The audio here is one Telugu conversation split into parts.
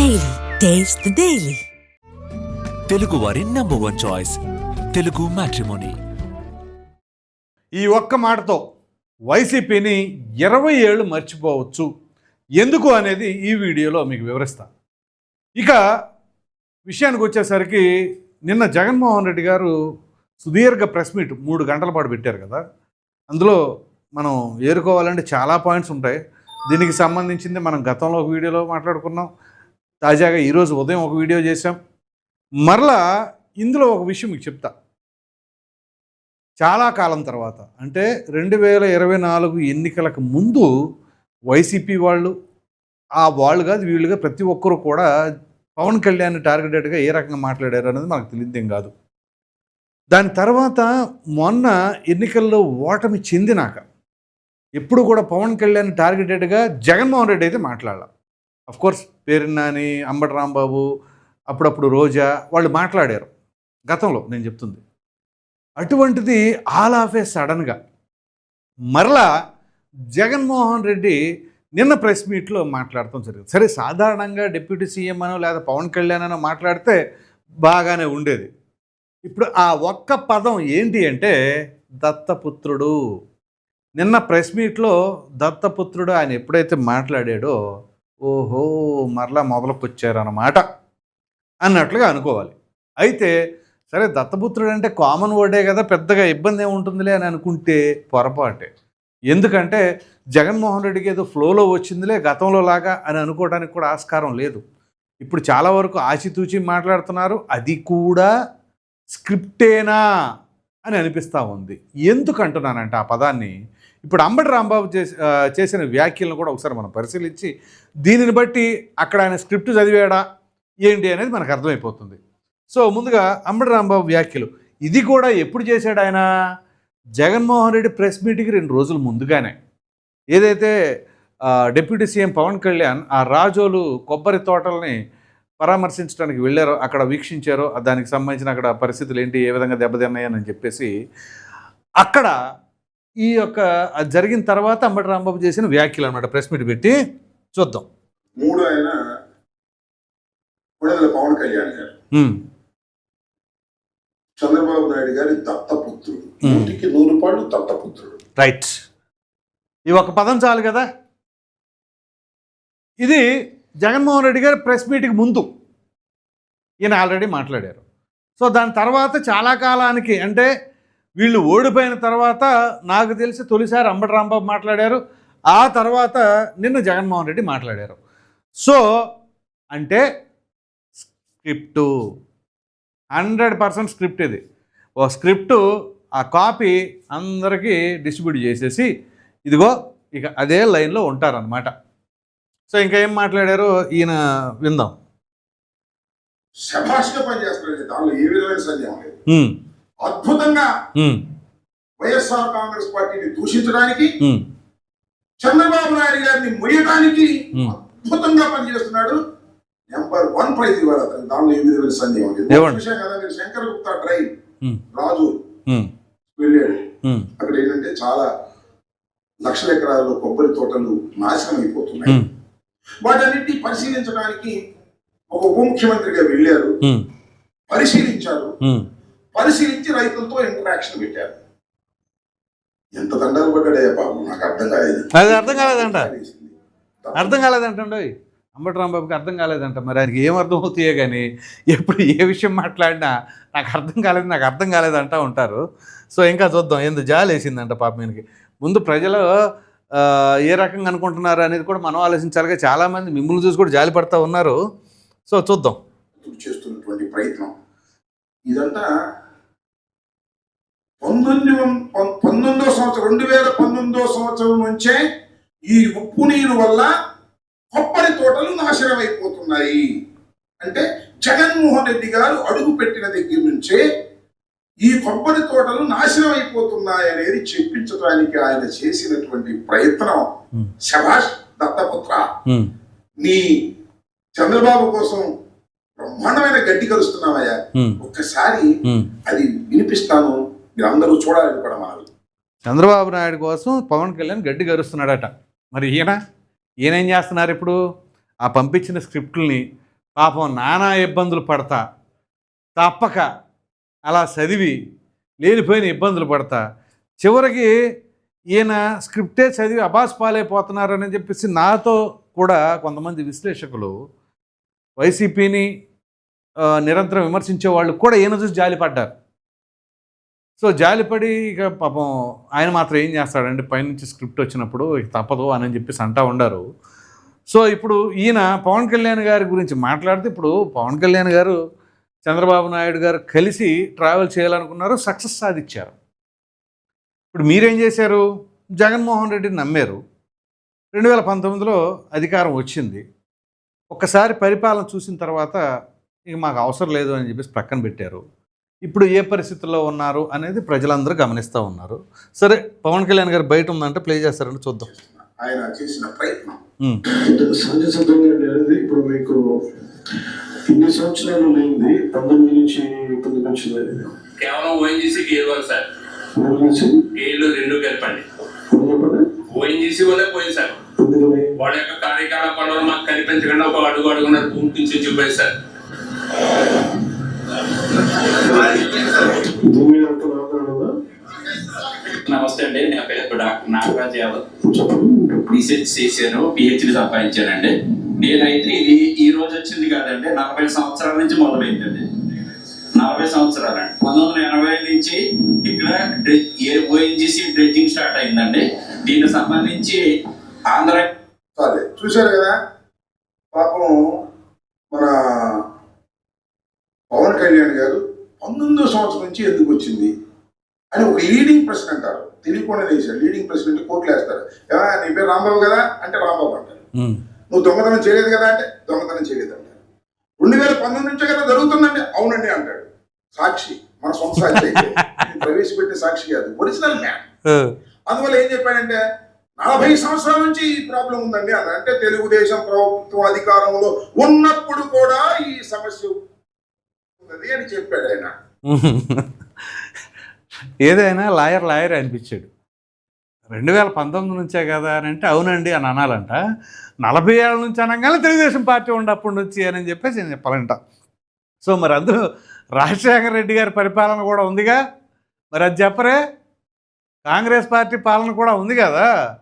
Daily. Taste the Daily. Telugu వారి number one choice Telugu matrimony ఈ ఒక్క మాటతో వైసీపీని ఇరవై ఏళ్ళు మర్చిపోవచ్చు. ఎందుకు అనేది ఈ వీడియోలో మీకు వివరిస్తా. ఇక విషయానికి వచ్చేసరికి నిన్న జగన్మోహన్ రెడ్డి గారు సుదీర్ఘ ప్రెస్ మీట్ మూడు గంటల పాటు పెట్టారు కదా. అందులో మనం ఏరుకోవాలంటే చాలా పాయింట్స్ ఉంటాయి. దీనికి సంబంధించింది మనం గతంలో ఒక వీడియోలో మాట్లాడుకున్నాం. తాజాగా ఈరోజు ఉదయం ఒక వీడియో చేశాం. మరలా ఇందులో ఒక విషయం మీకు చెప్తా. చాలా కాలం తర్వాత అంటే రెండు వేల ఇరవై నాలుగు ఎన్నికలకు ముందు వైసీపీ వాళ్ళు ఆ వాళ్ళు కాదు వీళ్ళుగా ప్రతి ఒక్కరు కూడా పవన్ కళ్యాణ్ టార్గెటెడ్గా ఏ రకంగా మాట్లాడారు అనేది మనకు తెలియదేం కాదు. దాని తర్వాత మొన్న ఎన్నికల్లో ఓటమి చెందినాక ఎప్పుడు కూడా పవన్ కళ్యాణ్ టార్గెటెడ్గా జగన్మోహన్ రెడ్డి అయితే మాట్లాడాల. కోర్స్ పేరున్నాని అంబటి రాంబాబు అప్పుడప్పుడు రోజా వాళ్ళు మాట్లాడారు. గతంలో నేను చెప్తుంది. అటువంటిది ఆల్ ఆఫ్ ఏ సడన్గా మరలా జగన్మోహన్ రెడ్డి నిన్న ప్రెస్ మీట్లో మాట్లాడటం జరిగింది. సరే సాధారణంగా డిప్యూటీ సీఎం అనో లేదా పవన్ కళ్యాణ్ అనో మాట్లాడితే బాగానే ఉండేది. ఇప్పుడు ఆ ఒక్క పదం ఏంటి అంటే దత్తపుత్రుడు. నిన్న ప్రెస్ మీట్లో దత్తపుత్రుడు ఆయన ఎప్పుడైతే మాట్లాడాడో ఓహో మరలా మొదలుకొచ్చారనమాట అన్నట్లుగా అనుకోవాలి. అయితే సరే దత్తపుత్రుడు అంటే కామన్ వర్డే కదా పెద్దగా ఇబ్బంది ఏముంటుందిలే అని అనుకుంటే పొరపాటే. ఎందుకంటే జగన్మోహన్ రెడ్డికి ఏదో ఫ్లోలో వచ్చిందిలే గతంలో లాగా అని అనుకోవడానికి కూడా ఆస్కారం లేదు. ఇప్పుడు చాలా వరకు ఆచితూచి మాట్లాడుతున్నారు అది కూడా స్క్రిప్టేనా అని అనిపిస్తూ ఉంది. ఎందుకంటున్నానంటే ఆ పదాన్ని ఇప్పుడు అంబటి రాంబాబు చేసి చేసిన వ్యాఖ్యలను కూడా ఒకసారి మనం పరిశీలించి దీనిని బట్టి అక్కడ ఆయన స్క్రిప్ట్ చదివాడా ఏంటి అనేది మనకు అర్థమైపోతుంది. సో ముందుగా అంబటి రాంబాబు వ్యాఖ్యలు. ఇది కూడా ఎప్పుడు చేశాడు ఆయన? జగన్మోహన్ రెడ్డి ప్రెస్ మీటింగ్కి రెండు రోజుల ముందుగానే. ఏదైతే డిప్యూటీ సీఎం పవన్ కళ్యాణ్ ఆ రాజోలు కొబ్బరి తోటల్ని పరామర్శించడానికి వెళ్ళారో అక్కడ వీక్షించారో దానికి సంబంధించిన అక్కడ పరిస్థితులు ఏంటి ఏ విధంగా దెబ్బతిన్నాయని చెప్పేసి అక్కడ ఈ యొక్క అది జరిగిన తర్వాత అంబటి రాంబాబు చేసిన వ్యాఖ్యలు అనమాట ప్రెస్ మీట్ పెట్టి చూద్దాం. మూడు ఆయన పవన్ కళ్యాణ్ గారు. చంద్రబాబు నాయుడు గారి దత్తపుత్రుడు. నూటికి నూరు పాళ్ళు దత్తపుత్రుడు. రైట్. ఈ ఒక పదం చాలు కదా? ఇది జగన్మోహన్ రెడ్డి గారి ప్రెస్ మీట్కి ముందు ఈయన ఆల్రెడీ మాట్లాడారు. సో దాని తర్వాత చాలా కాలానికి అంటే వీళ్ళు ఓడిపోయిన తర్వాత నాకు తెలిసి తొలిసారి అంబటి రాంబాబు మాట్లాడారు. ఆ తర్వాత నిన్న జగన్మోహన్ రెడ్డి మాట్లాడారు. సో అంటే స్క్రిప్టు హండ్రెడ్ పర్సెంట్ స్క్రిప్ట్ ఇది. ఓ స్క్రిప్టు ఆ కాపీ అందరికీ డిస్ట్రిబ్యూట్ చేసేసి ఇదిగో ఇక అదే లైన్లో ఉంటారనమాట సో ఇంకా ఏం మాట్లాడారో? ఈయన విందాం. శభాష్గా పనిచేస్తున్నాడు దానిలో ఏ విధమైన సందేహం లేదు. ఉమ్, అద్భుతంగా వైఎస్ఆర్ కాంగ్రెస్ పార్టీని దూషించడానికి చంద్రబాబు నాయుడు గారిని మొయ్యడానికి. అద్భుతంగా పనిచేస్తున్నాడు. నెంబర్ వన్ ప్రైజ్ ఇవ్వాలి అతను దానిలో ఏ విధమైన సందేహం విషయం కదా మీరు. శంకర్ గుప్తా Hmm. రాజు. వెళ్ళాడు. అక్కడ ఏంటంటే చాలా లక్షల ఎకరాల్లో కొబ్బరి తోటలు నాశనం అయిపోతున్నాయి. వాటన్నిటిని పరిశీలించడానికి ఒక ఉప ముఖ్యమంత్రిగా వెళ్ళారు పరిశీలించారు. పరిశీలించి రైతులతో ఇంటరాక్షన్ పెట్టారు. ఎంత దండాలు పడ్డాడయ్యా పాపం నాకు అర్థం కాలేదు. అది అర్థం కాలేదంట. అర్థం కాలేదంటండి అంబటి రాంబాబుకి అర్థం కాలేదంట. మరి ఆయనకి ఏం అర్థం అవుతాయో కానీ ఎప్పుడు ఏ విషయం మాట్లాడినా నాకు అర్థం కాలేదు నాకు అర్థం కాలేదంటా ఉంటారు. సో ఇంకా చూద్దాం. ఎందుకు జాలి వేసిందంట పాప ఈయనకి. ముందు ప్రజలు ఏ రకంగా అనుకుంటున్నారు అనేది కూడా మనం ఆలోచించాలిగా. చాలామంది మిమ్మల్ని చూసి కూడా జాలి పడతా ఉన్నారు. సో చూద్దాం. చేస్తున్నటువంటి ప్రయత్నం. ఇదంతా పంతొమ్మిది పంతొమ్మిదో సంవత్సరం రెండు వేల పంతొమ్మిదో సంవత్సరం నుంచే ఈ ఉప్పు నీరు వల్ల కొబ్బరి తోటలు నాశనం అయిపోతున్నాయి అంటే జగన్మోహన్ రెడ్డి గారు అడుగు పెట్టిన దగ్గర నుంచే ఈ కొబ్బరి తోటలు నాశనం అయిపోతున్నాయి అనేది చెప్పించడానికి ఆయన చేసినటువంటి ప్రయత్నం. శభాష్ దత్తపుత్ర. నీ చంద్రబాబు కోసం బ్రహ్మాండమైన గడ్డి కలుస్తున్నావయ్యా ఉమ్, ఒక్కసారి. అది వినిపిస్తాను. మీరు అందరూ చూడాలని కూడా మనవి చంద్రబాబు నాయుడు కోసం పవన్ కళ్యాణ్ గడ్డి గరుస్తున్నాడట మరి ఈయన? ఈయన ఏం చేస్తున్నారు ఇప్పుడు? ఆ పంపించిన స్క్రిప్టుల్ని పాపం నానా ఇబ్బందులు పడతా. తప్పక అలా చదివి లేనిపోయిన ఇబ్బందులు పడతా. చివరికి ఈయన స్క్రిప్టే చదివి అబాస్ పాలైపోతున్నారని చెప్పేసి నాతో కూడా కొంతమంది విశ్లేషకులు వైసీపీని నిరంతరం విమర్శించే వాళ్ళు కూడా ఈయన చూసి జాలిపడ్డారు. సో జాలిపడి ఇక పాపం ఆయన మాత్రం ఏం చేస్తాడంటే పైనుంచి స్క్రిప్ట్ వచ్చినప్పుడు ఇక తప్పదు అని చెప్పేసి అంటా ఉండారు. సో ఇప్పుడు ఈయన పవన్ కళ్యాణ్ గారి గురించి మాట్లాడితే ఇప్పుడు పవన్ కళ్యాణ్ గారు చంద్రబాబు నాయుడు గారు కలిసి ట్రావెల్ చేయాలనుకున్నారు సక్సెస్ సాధించారు. ఇప్పుడు మీరేం చేశారు? జగన్మోహన్ రెడ్డిని నమ్మారు. రెండు వేల పంతొమ్మిదిలో అధికారం వచ్చింది. ఒక్కసారి పరిపాలన చూసిన తర్వాత ఇక మాకు అవసరం లేదు అని చెప్పేసి పక్కన పెట్టారు. ఇప్పుడు ఏ పరిస్థితుల్లో ఉన్నారు అనేది ప్రజలందరూ గమనిస్తూ ఉన్నారు. సరే పవన్ కళ్యాణ్ గారు బయట ఉందంటే ప్లే చేస్తారంటే చూద్దాం. ఆయన చేసిన ప్రయత్నం. అనేది ఇప్పుడు మీకు ఇన్ని సంవత్సరాలు లేనిది పంతొమ్మిది నుంచి పొద్దుకు వచ్చింది. కేవలం ఓఎన్జీసీ గేర్ వాళ్ళు సార్. మూడు నుంచి గేర్లు రెండు కలిపండి మూడు చెప్పండి ఓఎన్జీసీ వాళ్ళే పోయింది సార్. వాళ్ళ యొక్క కార్యకలాపాలను మాకు కనిపించకుండా ఒక అడుగు అడుగున భూమి నుంచి సార్. నమస్తే అండి నా పేరు డాక్టర్ నాగరాజ్ యాదవ్. చెప్పండి. రీసెర్చ్ చేశాను పిహెచ్డి సంపాదించానండి. నేనైతే ఇది ఈ రోజు వచ్చింది కాదండి నలభై సంవత్సరాల నుంచి మొదలైందండి. నలభై సంవత్సరాలండి. పంతొమ్మిది వందల ఎనభై నుంచి ఇక్కడ ఓఎన్జీసీ డ్రెడ్జింగ్ స్టార్ట్ అయిందండి. దీనికి సంబంధించి ఆంధ్ర చూశారు కదా? పాపం మన పవన్ కళ్యాణ్ గారు పంతొమ్మిదో సంవత్సరం నుంచి ఎందుకు వచ్చింది? అని ఒక లీడింగ్ ప్రశ్న అంటారు. తెలియకుండా వేశారు లీడింగ్ ప్రశ్న అంటే కోర్టులు వేస్తారు. "ఏమా, నీ పేరు రాంబాబు కదా? అంటే రాంబాబు అంటారు. నువ్వు దొంగతనం చేయలేదు కదా అంటే దొంగతనం చేయలేదు అంటారు. రెండు వేల పంతొమ్మిది నుంచే కదా జరుగుతుందంటే అవునండి అంటాడు. సాక్షి. మన సొంత సాక్షి ప్రవేశపెట్టిన సాక్షి కాదు. Original man. అందువల్ల ఏం చెప్పాడంటే నలభై సంవత్సరాల నుంచి ఈ ప్రాబ్లం ఉందండి అని అంటే తెలుగుదేశం ప్రభుత్వం అధికారంలో ఉన్నప్పుడు కూడా ఈ సమస్య ఉన్నది అని చెప్పాడు ఆయన. ఏదైనా లాయర్ లాయర్ అనిపించాడు. రెండు వేల పంతొమ్మిది నుంచే కదా అని అంటే అవునండి అని అనాలంట. నలభై ఏళ్ళ నుంచి అనగానే తెలుగుదేశం పార్టీ ఉన్నప్పటి నుంచి అని చెప్పేసి నేను చెప్పాలంట. సో మరి అందులో రాజశేఖర రెడ్డి గారి పరిపాలన కూడా ఉందిగా? మరి అది చెప్పరే? కాంగ్రెస్ పార్టీ పాలన కూడా ఉంది కదా?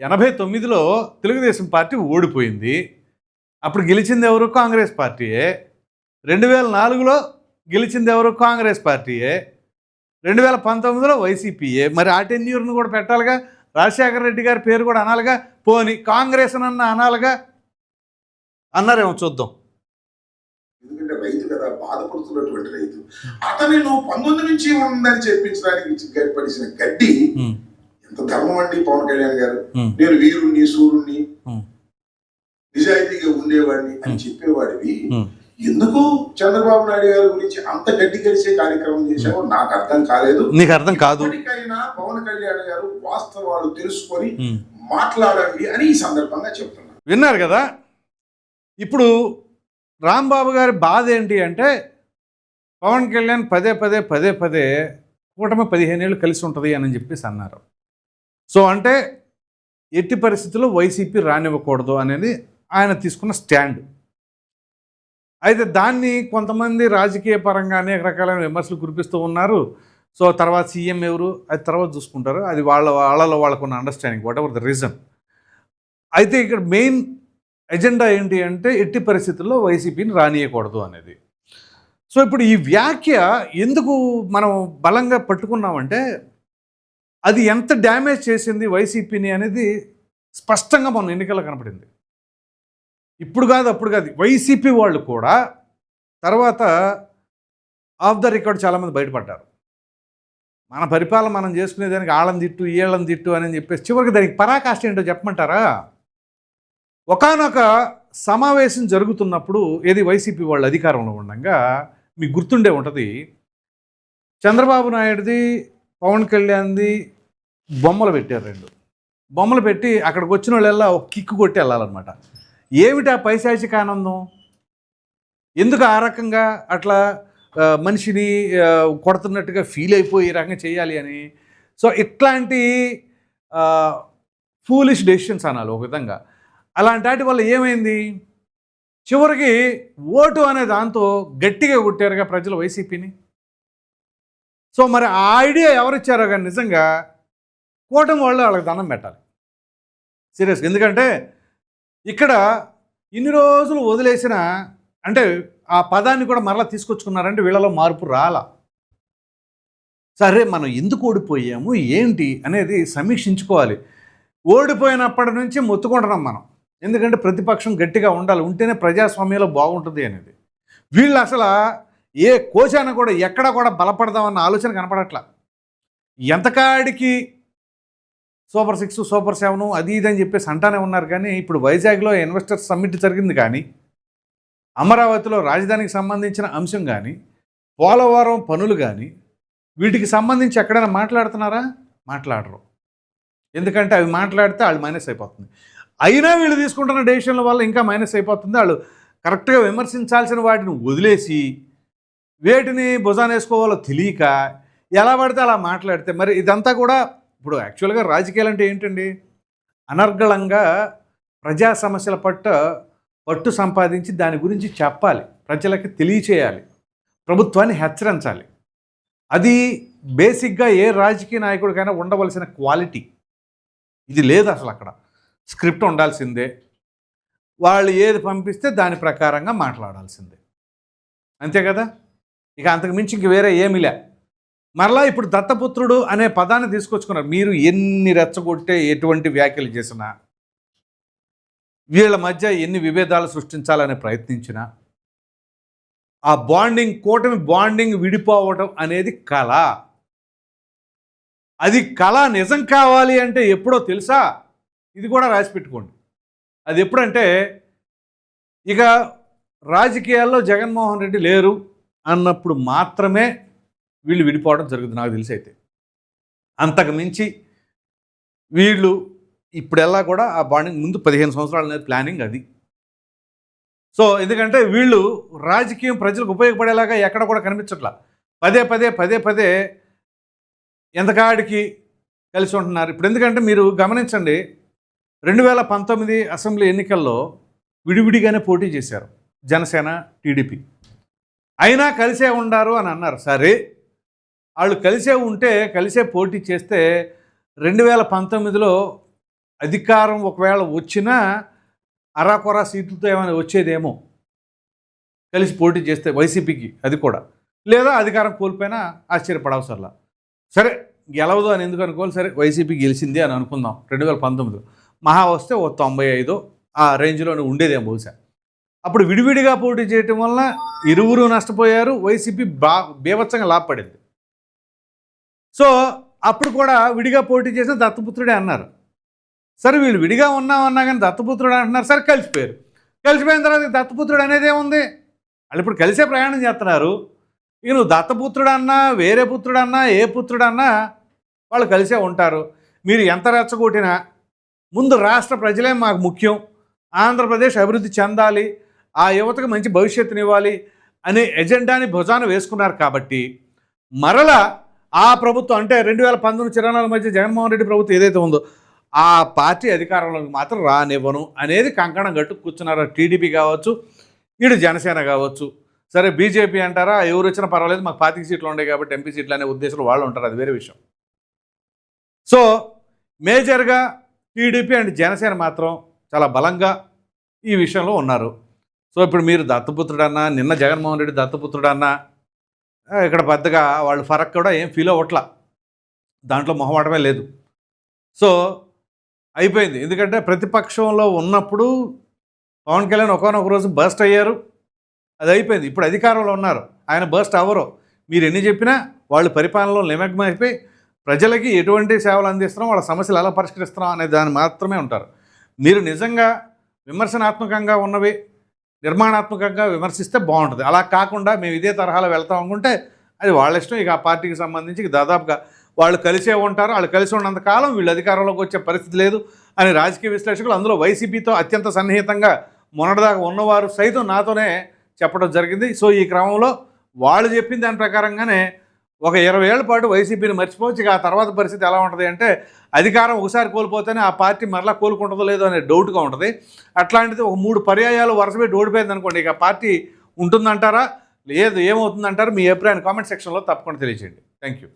ఎనభై తొమ్మిదిలో తెలుగుదేశం పార్టీ ఓడిపోయింది. అప్పుడు గెలిచింది ఎవరు? కాంగ్రెస్ పార్టీయే. రెండు వేల నాలుగులో గెలిచింది ఎవరు? కాంగ్రెస్ పార్టీయే. రెండు వేల పంతొమ్మిదిలో వైసీపీయే. మరి ఆ టెన్యూర్ను కూడా పెట్టాలిగా? రాజశేఖర రెడ్డి గారి పేరు కూడా అనాలిగా? పోని కాంగ్రెస్ అన్న అనాలిగా? అన్నారేమో చూద్దాం. ఎందుకంటే రైతు కదా బాధపడుతున్నటువంటి రైతు. అతని నువ్వు పంతొమ్మిది నుంచి ఉందని చెప్పించడానికి గడిపడిసిన గడ్డి ఎంత ధర్మం అండి పవన్ కళ్యాణ్ గారు? నేను వీరుణ్ణి సూర్యుణ్ణి నిజాయితీగా ఉండేవాడిని అని. చెప్పేవాడివి. ఎందుకు చంద్రబాబు నాయుడు గారి గురించి అంత గడ్డి కలిసే కార్యక్రమం చేశావో నాకు అర్థం కాలేదు. నీకు అర్థం కాదు. ఇప్పటికైనా పవన్ కళ్యాణ్ గారు వాస్తవాలు తెలుసుకొని ఉమ్. మాట్లాడండి అని ఈ సందర్భంగా చెప్తున్నాను విన్నారు కదా? ఇప్పుడు రాంబాబు గారి బాధ ఏంటి అంటే పవన్ కళ్యాణ్ పదే పదే పదే పదే కూటమి పదిహేను ఏళ్ళు కలిసి ఉంటుంది అని చెప్పేసి అన్నారు. సో అంటే ఎట్టి పరిస్థితుల్లో వైసీపీ రానివ్వకూడదు అనేది ఆయన తీసుకున్న స్టాండ్. అయితే దాన్ని కొంతమంది రాజకీయ పరంగా అనేక రకాలైన విమర్శలు కురిపిస్తూ ఉన్నారు. సో తర్వాత సీఎం ఎవరు? అది తర్వాత చూసుకుంటారు. అది వాళ్ళ వాళ్ళలో వాళ్ళకున్న understanding whatever the reason అయితే ఇక్కడ మెయిన్ ఎజెండా ఏంటి అంటే ఎట్టి పరిస్థితుల్లో వైసీపీని రానియకూడదు అనేది. సో ఇప్పుడు ఈ వ్యాఖ్య ఎందుకు మనం బలంగా పట్టుకున్నామంటే అది ఎంత డ్యామేజ్ చేసింది వైసీపీని అనేది స్పష్టంగా మనం ఎన్నికల్లో కనపడింది. ఇప్పుడు కాదు అప్పుడు కాదు. వైసీపీ వాళ్ళు కూడా తర్వాత ఆఫ్ ద రికార్డ్ చాలామంది బయటపడ్డారు. మన పరిపాలన మనం చేసుకునేదానికి ఆళ్ళని తిట్టు ఈళ్ళని తిట్టు అని చెప్పేసి చివరికి దానికి పరాకాష్ట ఏంటో చెప్పమంటారా? ఒకానొక సమావేశం జరుగుతున్నప్పుడు ఏది వైసీపీ వాళ్ళు అధికారంలో ఉండగా మీకు గుర్తుండే ఉంటుంది. చంద్రబాబు నాయుడుది పవన్ కళ్యాణ్ది బొమ్మలు పెట్టారు రెండు. బొమ్మలు పెట్టి అక్కడికి వచ్చిన వాళ్ళెల్లా ఒక కిక్కు కొట్టి వెళ్ళాలన్నమాట. ఏమిటి ఆ పైశాచిక ఆనందం? ఎందుకు ఆ రకంగా అట్లా మనిషిని కొడుతున్నట్టుగా ఫీల్ అయిపోయి ఈ రకంగా చేయాలి అని? సో ఇట్లాంటి ఫూలిష్ డెసిషన్స్ అనాలి ఒక విధంగా. అలాంటి వాటి వల్ల ఏమైంది? చివరికి ఓటు అనే దాంతో గట్టిగా కొట్టారుగా ప్రజలు వైసీపీని. సో మరి ఆ ఐడియా ఎవరిచ్చారో కానీ నిజంగా కూటమి వాళ్ళు వాళ్ళకి దండం పెట్టాలి. సీరియస్గా ఎందుకంటే ఇక్కడ ఇన్ని రోజులు వదిలేసిన అంటే ఆ పదాన్ని కూడా మరలా తీసుకొచ్చుకున్నారంటే వీళ్ళలో మార్పు రాలా. సరే మనం ఎందుకు ఓడిపోయాము? ఏంటి? అనేది సమీక్షించుకోవాలి. ఓడిపోయినప్పటి నుంచి మొత్తుకుంటున్నాం మనం. ఎందుకంటే ప్రతిపక్షం గట్టిగా ఉండాలి. ఉంటేనే ప్రజాస్వామ్యంలో బాగుంటుంది అనేది. వీళ్ళు అసలు ఏ కోశాన కూడా ఎక్కడ కూడా బలపడదామన్న ఆలోచన కనపడట్లా. ఎంతకాడికి సూపర్ సిక్స్ సూపర్ సెవెన్ అది ఇది అని చెప్పేసి అంటానే ఉన్నారు కానీ ఇప్పుడు వైజాగ్లో ఇన్వెస్టర్స్ సమ్మిట్ జరిగింది కానీ అమరావతిలో రాజధానికి సంబంధించిన అంశం కానీ పోలవరం పనులు కానీ వీటికి సంబంధించి ఎక్కడైనా మాట్లాడుతున్నారా? మాట్లాడరు. ఎందుకంటే అవి మాట్లాడితే వాళ్ళు మైనస్ అయిపోతుంది. అయినా వీళ్ళు తీసుకుంటున్న డెసిషన్ల వల్ల ఇంకా మైనస్ అయిపోతుంది. వాళ్ళు కరెక్ట్గా విమర్శించాల్సిన వాటిని వదిలేసి వేటిని భుజాన వేసుకోవాలో తెలియక ఎలా పడితే అలా మాట్లాడితే మరి ఇదంతా కూడా ఇప్పుడు యాక్చువల్గా రాజకీయాలు అంటే ఏంటండి? అనర్గళంగా ప్రజా సమస్యల పట్ల పట్టు సంపాదించి దాని గురించి చెప్పాలి. ప్రజలకి తెలియచేయాలి. ప్రభుత్వాన్ని హెచ్చరించాలి. అది బేసిక్గా ఏ రాజకీయ నాయకుడికైనా ఉండవలసిన క్వాలిటీ. ఇది లేదు అసలు అక్కడ. స్క్రిప్ట్ ఉండాల్సిందే. వాళ్ళు ఏది పంపిస్తే దాని ప్రకారంగా మాట్లాడాల్సిందే. అంతే కదా? ఇక అంతకు మించి ఇంక వేరే ఏమీ లేదు మరలా ఇప్పుడు దత్తపుత్రుడు అనే పదాన్ని తీసుకొచ్చుకున్నారు. మీరు ఎన్ని రెచ్చగొట్టే ఎటువంటి వ్యాఖ్యలు చేసినా వీళ్ళ మధ్య ఎన్ని విభేదాలు సృష్టించాలని ప్రయత్నించినా ఆ బాండింగ్ కూటమి బాండింగ్ విడిపోవడం అనేది కళ. అది కళ నిజం కావాలి అంటే ఎప్పుడో తెలుసా? ఇది కూడా రాసి పెట్టుకోండి. అది ఎప్పుడంటే ఇక రాజకీయాల్లో జగన్మోహన్ రెడ్డి లేరు అన్నప్పుడు మాత్రమే వీళ్ళు విడిపోవడం జరుగుతుంది నాకు తెలిసి అయితే. అంతకు మించి వీళ్ళు ఇప్పుడెల్లా కూడా ఆ బాండింగ్ ముందు పదిహేను సంవత్సరాలు అనేది ప్లానింగ్ అది. సో ఎందుకంటే వీళ్ళు రాజకీయం ప్రజలకు ఉపయోగపడేలాగా ఎక్కడ కూడా కనిపించట్లా. పదే పదే పదే పదే ఎంతకాడికి కలిసి ఉంటున్నారు. ఇప్పుడు ఎందుకంటే మీరు గమనించండి రెండు వేల పంతొమ్మిది అసెంబ్లీ ఎన్నికల్లో విడివిడిగానే పోటీ చేశారు జనసేన టీడీపీ. అయినా కలిసే ఉండారు అని అన్నారు. సరే వాళ్ళు కలిసే ఉంటే కలిసే పోటీ చేస్తే రెండు వేల పంతొమ్మిదిలో అధికారం ఒకవేళ వచ్చినా అరాకొరా సీట్లతో ఏమైనా వచ్చేదేమో. కలిసి పోటీ చేస్తే వైసీపీకి అది కూడా. లేదా అధికారం కోల్పోయినా ఆశ్చర్యపడవసరలా. సరే గెలవదు అని ఎందుకు అనుకోవాలి? సరే వైసీపీ గెలిచింది అని అనుకుందాం రెండు వేల పంతొమ్మిదిలో. మహా వస్తే ఓ తొంభై ఐదు ఆ రేంజ్లోనే ఉండేదేమో బహుశా. అప్పుడు విడివిడిగా పోటీ చేయటం వలన ఇరువురు నష్టపోయారు వైసీపీ బా బీభత్సంగా లాభపడింది. సో అప్పుడు కూడా విడిగా పోటీ చేసిన దత్తపుత్రుడే అన్నారు. సరే వీళ్ళు విడిగా ఉన్నామన్నా కానీ దత్తపుత్రుడు అంటున్నారు సరే కలిసిపోయారు. కలిసిపోయిన తర్వాత దత్తపుత్రుడు అనేది ఏముంది? వాళ్ళు ఇప్పుడు కలిసే ప్రయాణం చేస్తున్నారు. ఇక నువ్వు దత్తపుత్రుడు అన్నా వేరే పుత్రుడు అన్నా ఏ పుత్రుడు అన్నా వాళ్ళు కలిసే ఉంటారు. మీరు ఎంత రెచ్చగొట్టినా ముందు రాష్ట్ర ప్రజలే మాకు ముఖ్యం. ఆంధ్రప్రదేశ్ అభివృద్ధి చెందాలి. ఆ యువతకు మంచి భవిష్యత్తునివ్వాలి అనే ఎజెండాని భుజాన వేసుకున్నారు కాబట్టి మరలా ఆ ప్రభుత్వం అంటే రెండు వేల పంతొమ్మిది చిరణాల మధ్య జగన్మోహన్ రెడ్డి ప్రభుత్వం ఏదైతే ఉందో ఆ పార్టీ అధికారంలోకి మాత్రం రానివ్వను అనేది కంకణం కట్టు కూర్చున్నారు టీడీపీ కావచ్చు ఇటు జనసేన కావచ్చు. సరే బీజేపీ అంటారా ఎవరు వచ్చినా పర్వాలేదు మాకు పాతిక సీట్లు ఉన్నాయి కాబట్టి ఎంపీ సీట్లు అనే ఉద్దేశంలో వాళ్ళు ఉంటారు అది వేరే విషయం. సో మేజర్గా టీడీపీ అండ్ జనసేన మాత్రం చాలా బలంగా ఈ విషయంలో ఉన్నారు. సో ఇప్పుడు మీరు దత్తపుత్రుడన్నా నిన్న జగన్మోహన్ రెడ్డి దత్తపుత్రుడన్నా ఇక్కడ పెద్దగా వాళ్ళు ఫరక్ కూడా ఏం ఫీల్ అవ్వట్లా. దాంట్లో మొహమాటమే లేదు. సో అయిపోయింది. ఎందుకంటే ప్రతిపక్షంలో ఉన్నప్పుడు పవన్ కళ్యాణ్ ఒకనొక రోజు బస్ట్ అయ్యారు. అది అయిపోయింది. ఇప్పుడు అధికారంలో ఉన్నారు. ఆయన బస్ట్ అవ్వరు. మీరు ఎన్ని చెప్పినా వాళ్ళు పరిపాలనలో నిమగ్నం అయిపోయి ప్రజలకి ఎటువంటి సేవలు అందిస్తున్నాం వాళ్ళ సమస్యలు ఎలా పరిష్కరిస్తున్నాం అనే దాన్ని మాత్రమే ఉంటారు. మీరు నిజంగా విమర్శనాత్మకంగా ఉన్నవి నిర్మాణాత్మకంగా విమర్శిస్తే బాగుంటుంది. అలా కాకుండా మేము ఇదే తరహాలో వెళ్తాం అనుకుంటే అది వాళ్ళ ఇష్టం. ఇక ఆ పార్టీకి సంబంధించి దాదాపుగా వాళ్ళు కలిసే ఉంటారు. వాళ్ళు కలిసి ఉన్నంత కాలం వీళ్ళు అధికారంలోకి వచ్చే పరిస్థితి లేదు అని రాజకీయ విశ్లేషకులు అందులో వైసీపీతో అత్యంత సన్నిహితంగా మొన్నటిదాకా ఉన్నవారు సైతం నాతోనే చెప్పడం జరిగింది. సో ఈ క్రమంలో వాళ్ళు చెప్పిన దాని ప్రకారంగానే ఒక ఇరవై ఏళ్ళ పాటు వైసీపీని మర్చిపోవచ్చు. ఇక ఆ తర్వాత పరిస్థితి ఎలా ఉంటుంది అంటే అధికారం ఒకసారి కోల్పోతేనే ఆ పార్టీ మరలా కోలుకుంటుందో లేదో అనే డౌట్గా ఉంటుంది. అట్లాంటిది ఒక మూడు పర్యాయాలు వరుసపెట్టి ఓడిపోయింది అనుకోండి ఇక ఆ పార్టీ ఉంటుందంటారా? లేదు ఏమవుతుందంటారా? మీ అభిప్రాయాన్ని కామెంట్ సెక్షన్లో తప్పకుండా తెలియజేయండి థ్యాంక్ యూ